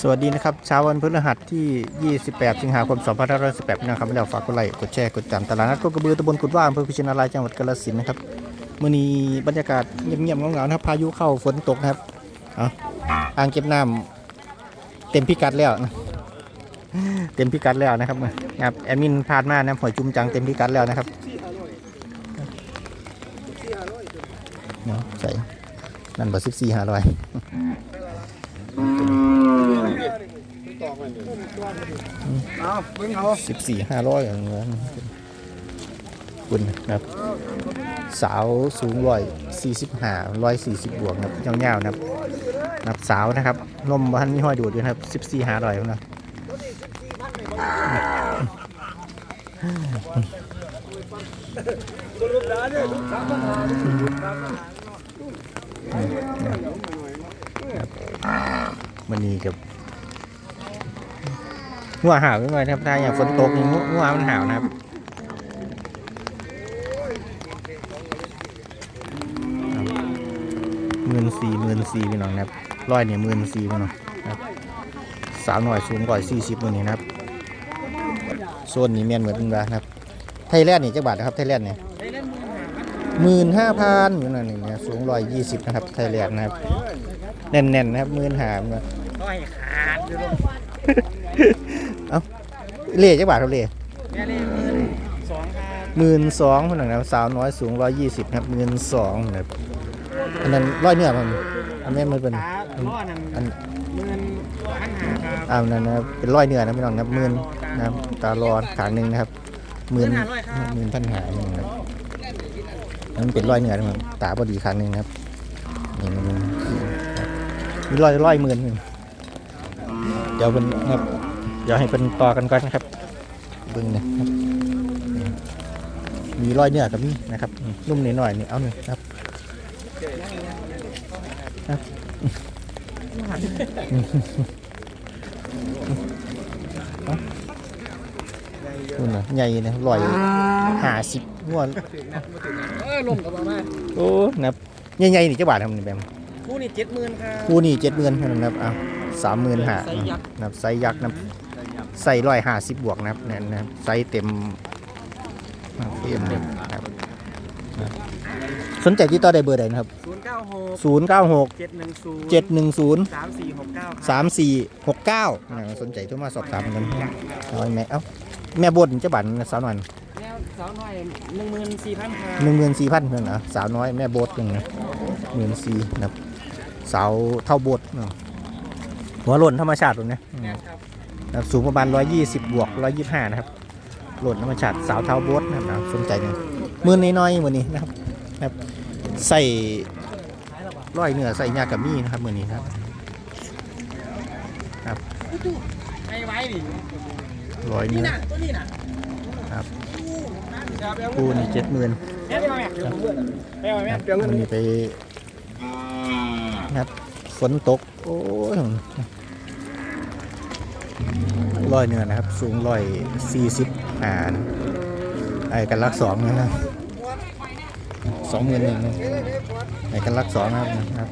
สวัสดีนะครับเช้าวันพฤหัสที่ 28 สิงหาคม 2518นะครับแล้วฝากกดไลค์กดแชร์กดติดตามตลาดนัดโคกระบือตำบลกุดว่าอำเภอพิชินารายจังหวัดกาฬสินธุ์นะครับมื่อนี้บรรยากาศเงียบๆเงาๆนะครับพายุเข้าฝนตกนะครับเอาอ่างเก็บน้ำเต็มพิกัดแล้วนะเต็มพิกัดแล้วนะครับครับแอดมินพาดมากนะหอยจุ่มจังเต็มพิกัดแล้วนะครับเนาใส่นั่นบ่สิบสี่ห้าร้อย เอาเบิ่งเอาสิบสี่ห้าร้อยอย่างเงี้ยคุณนะครับ สาวสูงร้อยสี่สิบห้าร้อยสี่สิบบวกครับยาวๆนะครับนับสาวนะครับนมบ้านมีห้อยดูดอยู่นะครับสิบสี่ห้าร้อยนะมันนี่กับ งัวหาวยังไงนะครับถ้าอย่างฝนตกนี่งัวงัวมันหาวนะครับหมื่นสี่หมื่นสี่พี่น้องนะครับร้อยเนี่ยหมื่นสี่พี่น้องนะครับสาวหน่อยสูงกว่าสี่สิบมือนี่นะครับโซนนี้เมียนเหมือนกันนะครับ ไทยแลนด์นี่จักบาทนะครับไทยแลนด์เนี่ยหมื่นห้าพันอยู่นั่นนี่เนี่ยสูงร้อยยี่สิบนะครับไทยแลนด์นะครับแน่นๆนะครับหมื่นห้านะต้อยขาดอยู่ลง เล่จักบาทครับเล่แม่เลยมือสองครับหมื่นสองคนหนึ่งนะครับสาวน้อยสูงร้อยยี่สิบครับหมื่นสองนะครับอันนั้นร้อยเนื้อมันอันนี้มันเป็นขาล้อนั่นอันมือนพันหาครับอันนั้นนะครับเป็นร้อยเนื้อนะพี่น้องนะครับหมื่นนะครับตาลอดขางหนึ่งนะครับหมื่นหมื่นพันหาหนึ่งนะครับอันนั้นเป็นร้อยเนื้อนะครับตาบอดีขางหนึ่งนะครับนี่มันมีร้อยร้อยหมื่นหนึ่งเดี๋ยวเป็นนะครับเดี๋ยวให้เป็นต่อกันก่อนนะครับเบิ้งนะครับมีรอยเนื้อกับมีนะครับอืมนุ่มนิดหน่อยนี่เอาหนึ่งครับครับเอานู่นน่ะใหญ่นะลอยหาสิบงวดเออลงกับประมาณโอ้นะครับใหญ่ๆนี่เจ้าบาททำนี่แบมคู่นี่เจ็ดหมื่นครับคู่นี่เจ็ดหมื่นนะครับอะสามหมื่นห้าไซส์ยักษ์นะครับไซส์ยักษ์นะครับ ใส่ร้อยห้าสิบบวกนะครับนั่นนะครับไซส์เต็มเต็มเลยนะครับสนใจที่ต่อได้เบอร์ใดนะครับศูนย์เก้าหกศูนย์เก้าหกเจ็ดหนึ่งศูนย์เจ็ดหนึ่งศูนย์สามสี่หกเก้าสามสี่หกเก้าสนใจโทรมาสอบถามกันน้อยแม่เอ้าแม่บนเจ้าบันสาวน้อยแล้วสาวน้อยหนึ่งหมื่นสี่พันครับหนึ่งหมื่นสี่พันเพื่อนนะสาวน้อยแม่โบดหนึ่งนะหมื่นสี่นะครับสาวเท่าโบดเนาะหัวหล่นธรรมชาติตรงนี้ครับ นะครับสูงประมาณร้อยยี่สิบบวกร้อยยี่ห้านะครับหล่นธรรมชาติสาวเท่าโบดนะครับนะสนใจหนึ่งหมื่นน้อยๆมือนี้นะครับนะครับ ใส่ร้อยเนื้อใส่ยากับมี่นะครับมือนี้นะครับไม่ไว้ดิร้อยนี่เนื้อน่ะตัวนี้น่ะครับครับเอาคู่นี่เจ็ดหมื่นแม่ไปเอาแม่ไปเอาแม่เปลี่ยนเงินมันนี่ไปนะครับฝนตก โอ้ย ลอยเนื้อนะครับ สูงลอยสี่สิบอ่านไอ้กันลักสองนะครับสองหมื่นหนึ่งไอ้กันลักสองนะครับ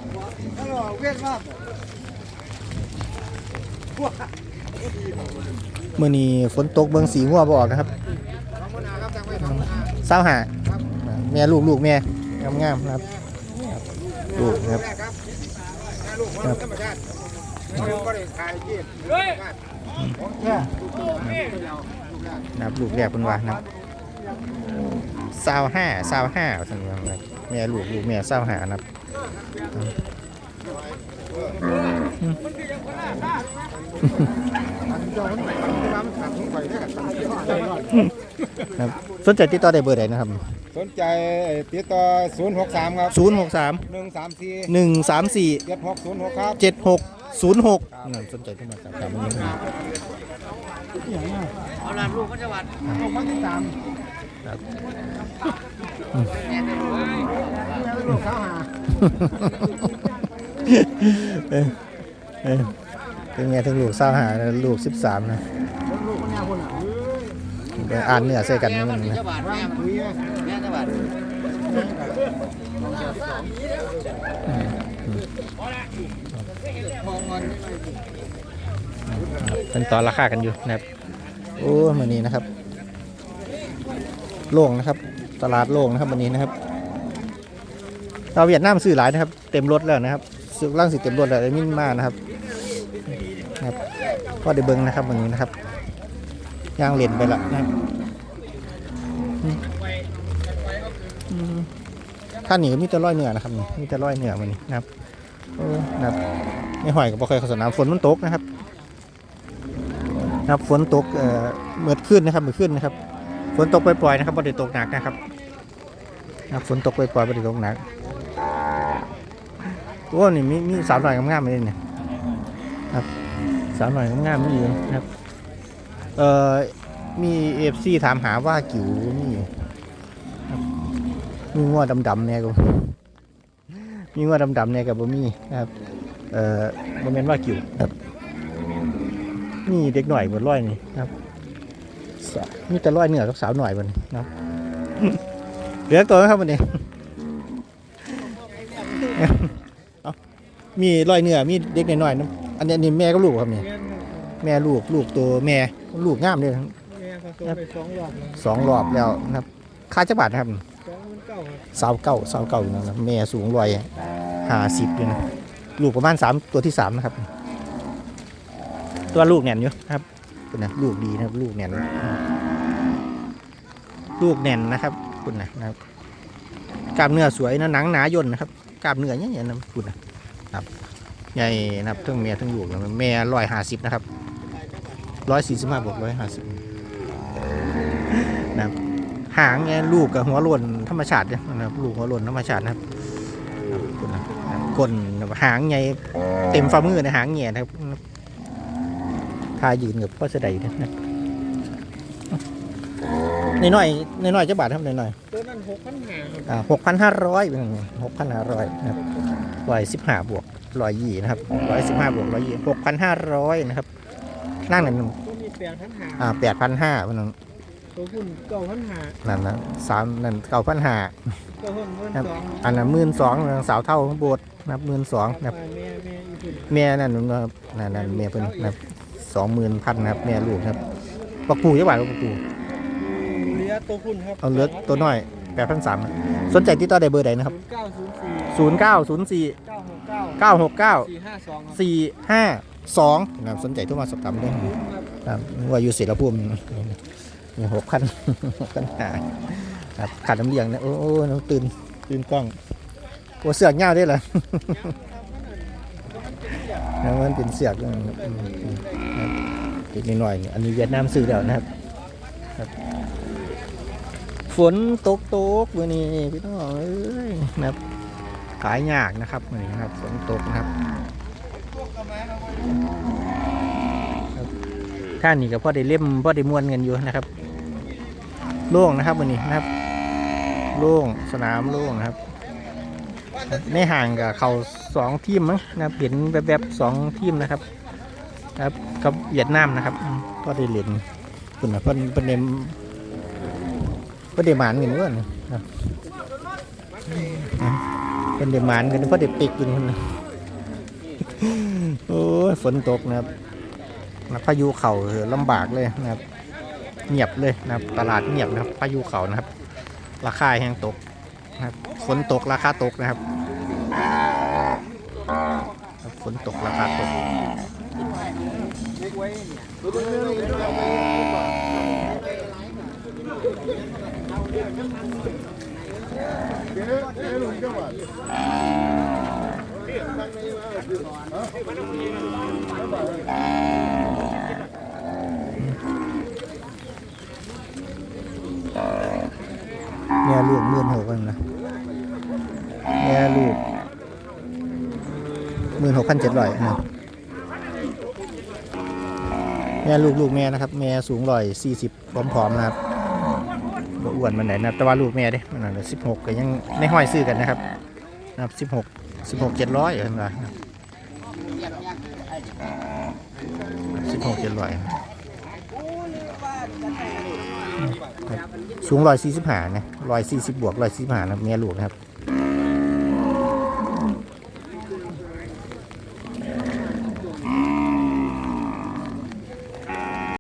เมื่อนี้ฝนตกเบิงสีงัวบออกนะครับเศร้าหาแม่ลูกลูกแม่งามๆนะครับลูกครับครับ นะครับลูกแรกเป็นว่านะครับสาวห้าสาวห้าสัญญาณนะครับแม่ลูกลูกแม่สาวห้านะครับนะครับสนใจติดต่อได้เบอร์ใดนะครับ สนใจติดต่อ 063 ครับศูนย์หกสาม134หนึ่งสามสี่7606 ครับเจ็ดหก ศูนย์หกสนใจที่มาสอบถามนนี้เอาลานลูกเขาจะวัดเอามาที่ตามเออเออเป็นไงถึงลูกสาวหานะลูกสิบสามนะอ่านเนื้อใส่กันนี่มันนะ เป็นต่อราคากันอยู่นะครับ โอ้มันนี้นะครับ โล่งนะครับ ตลาดโล่งนะครับวันนี้นะครับเราวเวียดนามซื้อหลายนะครับ เต็มรถแล้วนะครับซื้อร่างสิเต็มรถแล้วมินมานะครับนะครับก็ได้เบิ้งนะครับวันนี้นะครับย่างเหรียญไปละนะครับอืมอืมท่านนี่ก็มีแต่ร้อยเหนือนะครับนี่มีแต่ร้อยเหนือวันนี้นะครับโอ้นะครับ ไม่ห่อยกับบ่เคยเข้าสนามฝนมันตกนะครับนะครับฝนตกเอ่อเมื่อขึ้นนะครับเมื่อขึ้นนะครับ ฝนตกปล่อยๆนะครับบ่ได้ตกหนักนะครับนะครับฝนตกปล่อยๆบ่ได้ตกหนักโอ้นี่มีมีสาวหน่อยงามๆเลยเนี่ยครับสาวหน่อยงามๆนี่อยู่นะครับเอ่อมีเอฟซีถามหาว่ากิ๋วนี่มีงัวดำๆเนี่ยก็มีงัวดำๆเนี่ยกับบ่มีนะครับ เอ่อบ่แม่นว่ากิ๋วครับนี่เด็กหน่อยหมดร้อยนี่ครับสะมีแต่ร้อยเหนือกับสาวหน่อยบนเนาะเหลือตัวไหมครับวันนี้เอามีร้อยเหนือมีเด็กหน่อยๆนะอันนี้อันนี้แม่กับลูกครับนี่แม่ลูกลูกตัวแม่ลูกงามเลยทั้งแม่ผสมไปสองรอบแล้วสองรอบแล้วนะครับค่าจักบาทนะครับสองมันเก้าครับสาวเก้าสาวเก้าอยู่นะครับแม่สูงร้อยห้าสิบอยู่นะ ลูกประมาณสามตัวที่สามนะครับ ตัวลูกแน่นอยู่นะครับคุณนะลูกดีนะครับ ลูกแน่นลูกแน่นนะครับ คุณนะนะครับกล้ามเนื้อสวยนะหนังหนาย่นนะครับกล้ามเนื้อเนี่ยเนี่ยนะคุณนะครับใหญ่นะครับทั้งแม่ทั้งลูกนะแม่ร้อยห้าสิบนะครับร้อยสี่สิบห้าบวกร้อยห้าสิบนะครับหางเนี่ยลูกกับหัวโล้นธรรมชาติเนี่ยนะครับลูกหัวโล้นธรรมชาตินะครับ ก้นนะครับหางใหญ่เต็มฝ่ามือในะหางแง่นะครับทายืนกับพ่อเสด็จนะครับน้อยๆน้อยๆจะบาทครับน้อยตัวนั้นหกพันห้าครับๆอ่าหกพันห้าร้อยหกพันห้าร้อยนะครับร้อยสิบห้าบวกร้อยยี่นะครับร้อยสิบห้าบวกร้อยยี่หกพันห้าร้อยนะครับนั่งนั่นตัวนี้แปดพันห้าอ่าแปดพันห้าพันนั้น ตัวหุ่นเก้าพันห้านั่นนะสามนั่นเก้าพันห้าตัวหุ่นเงินครับสองอันนั้นหมื่นสองสาวเท่าโบสถ์นะครับหมื่นสองนะครับแม่แม่อีหุ่นแม่นั่นนะครับนั่นนั่นแม่เป็นนะครับสองหมื่นพันนะครับแม่ลูกนะครับปักปูจะบาทปักปูเหลือตัวหุ่นครับเอาเหลือตัวน้อยแปดพันสามสนใจที่ต่อได้เบอร์ใดนะครับศูนย์เก้าศูนย์สี่ศูนย์เก้าศูนย์สี่เก้าหกเก้าเก้าหกเก้าสี่ห้าสองครับสี่ห้าสองนะครับสนใจโทุกมาสอบถามด้วยครับว่าอยู่เสรภูมิ มีหกพันหกพันหาครับขาดน้ำเลี้ยงนี่ยโอ้โอ้น้ำตื่นตื่นกล้องโอ้เสือกเงาด้วยเหรอนะมันเป็นเสือกอีกนิดหน่อย อันนี้เวียดนามซื้อแล้วนะครับฝนตกตกวันนี้พี่น้องเอ้ยนะครับขายยากนะครับวันนี้นะครับฝนตกนะครับท่านนี่ก็พอได้เล่มพอได้ม้วนกันอยู่นะครับ โล่งนะครับวันนี้นะครับ โล่งสนามโล่งนะครับในห่างกับเขาสองทีมมั้งนะเห็นแบบๆสองทีมนะครับนะครับกับเวียดนามนะครับก็ได้เล่นคุณนะเพิ่นเพิ่นเล่นเพิ่นได้หมานกันด้วยนะครับเป็นเดมานกันเพราะเดปิกอยู่นู่นนะโอ้ฝนตกนะครับพายุเข่าลำบากเลยนะครับ เงียบเลยนะครับ ตลาดเงียบนะครับพายุเขานะครับ ราคาแห้งตกนะครับฝนตกราคาตกนะครับฝนตกราคาตก แม่ลูกมื่นหกพันนะแม่ลูกหมื่นหกพันเจ็ดร้อยนะแม่ลูกลูกแม่นะครับ แม่สูงร้อยสี่สิบพร้อมๆนะครับบ่อ้วนมันไหนนะแต่ว่าลูกแม่เด้มันนั่นสิบหกก็ยังในห้อยซื้อกันนะครับนะครับสิบหกสิบหกเจ็ดร้อยเห็นไหมสิบหกเจ็ดร้อย สูงร้อยสี่สิบห้านะร้อยสี่สิบบวกร้อยสี่สิบห้านะแม่ลูกนะครับ